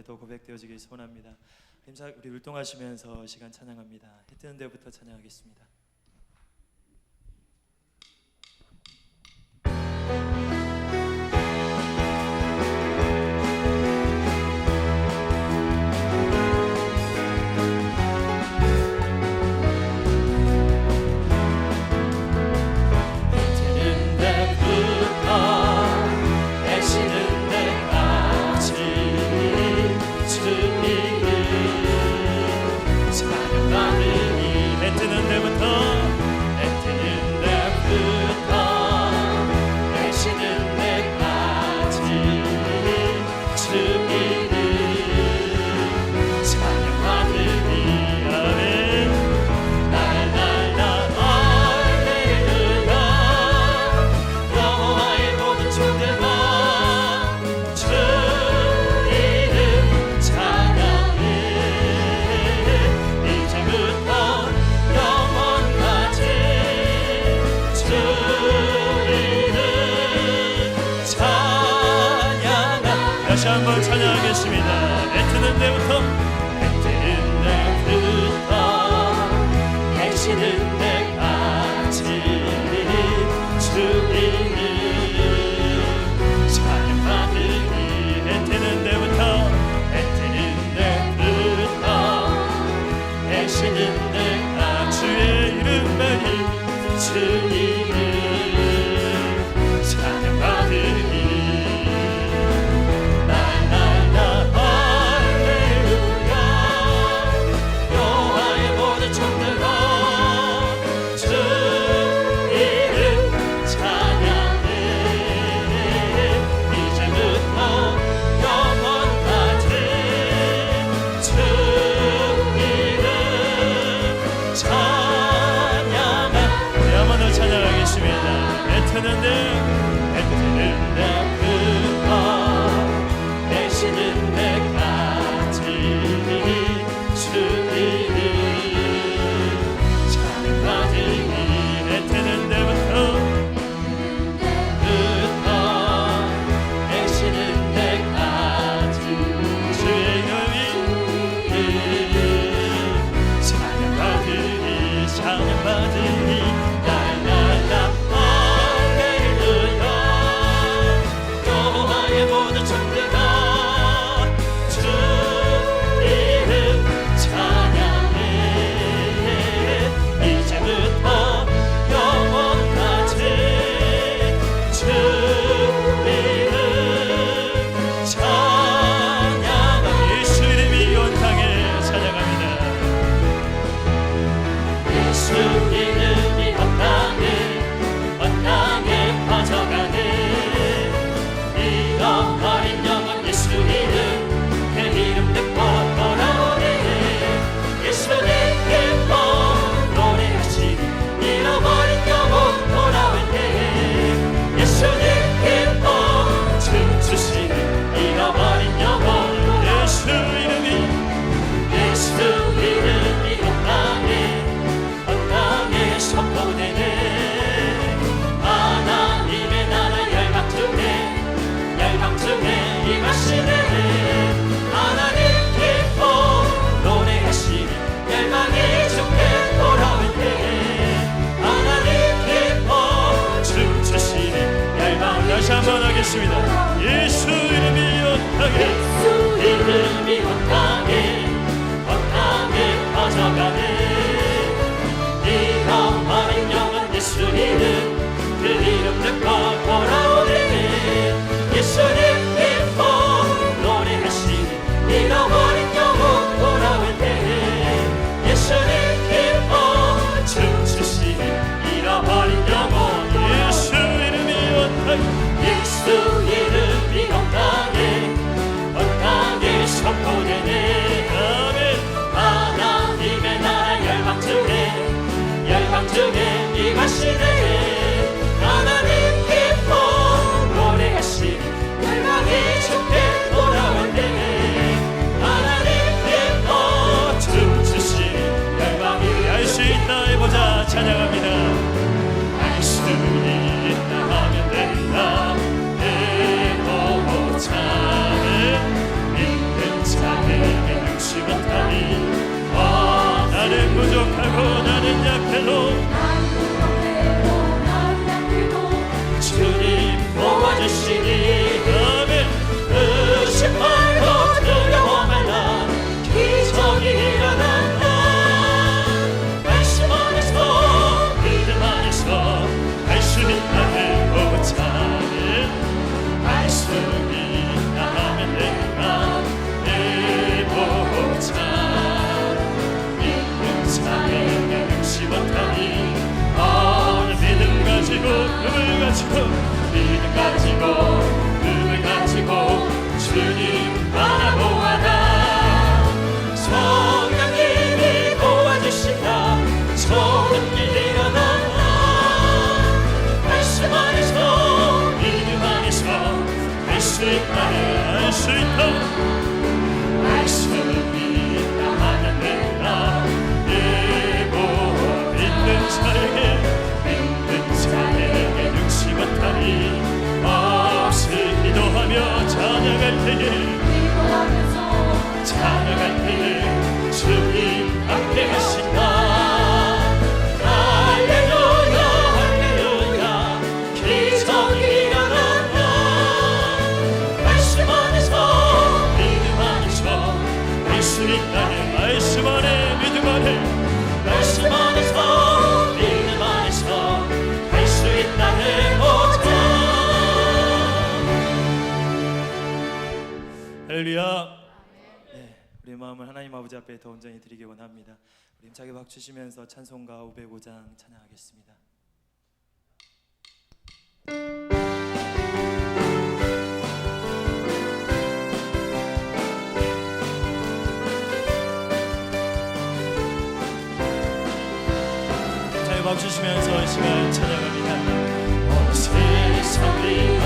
앞에도 고백되어지길 소원합니다. 우리 울동하시면서 시간 찬양합니다. 해 뜨는 데부터 찬양하겠습니다. 다시 한번 찬양하겠습니다. 애트는 데부터 애트는 데부터 애시는 데 믿습니다. 예수 이름이 연하게. 예수 이름이 연하게. 아버지 앞에 더 온전히 드리기 원합니다. 우리 힘차게 박수 치면서 찬송가 505장 찬양하겠습니다. 박수 치면서 시간 찬양합니다. 온 세상이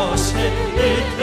것에